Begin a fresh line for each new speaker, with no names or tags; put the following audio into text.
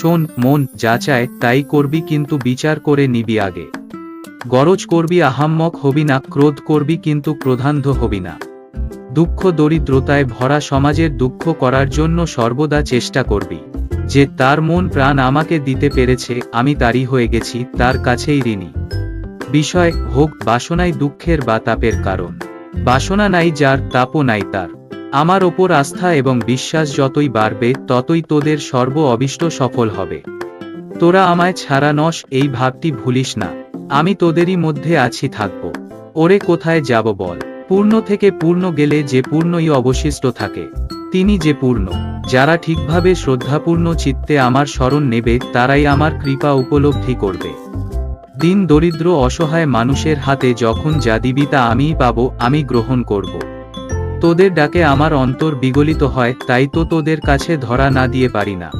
শোন, মন, যা চায়, তাই করবি কিন্তু বিচার করে নিবি আগে। গরজ করবি আহাম্মক হবি না, ক্রোধ করবি কিন্তু ক্রোধান্ধ হবি না। দুঃখ দরিদ্রতায় ভরা সমাজের দুঃখ করার জন্য সর্বদা চেষ্টা করবি। যে তার মন প্রাণ আমাকে দিতে পেরেছে, আমি তারই হয়ে গেছি, তার কাছেই ঋণী। বিষয় হোক বাসনাই দুঃখের বা তাপের কারণ। বাসনা নাই যার, তাপও নাই তার। আমার ওপর আস্থা এবং বিশ্বাস যতই বাড়বে, ততই তোদের সর্ব অবিষ্ট সফল হবে। তোরা আমায় ছাড়া নস, এই ভাবটি ভুলিস না। আমি তোদেরই মধ্যে আছি, থাকব। ওরে, কোথায় যাব বল? পূর্ণ থেকে পূর্ণ গেলে যে পূর্ণই অবশিষ্ট থাকে। তিনি যে পূর্ণ, যারা ঠিকভাবে শ্রদ্ধাপূর্ণ চিত্তে আমার স্মরণ নেবে, তারাই আমার কৃপা উপলব্ধি করবে। দিন দরিদ্র অসহায় মানুষের হাতে যখন যা দিবি তা আমিই পাবো, আমি গ্রহণ করব। তোদের ডাকে আমার অন্তর বিগলিত হয়, তাই তো তোদের কাছে ধরা না দিয়ে পারি না।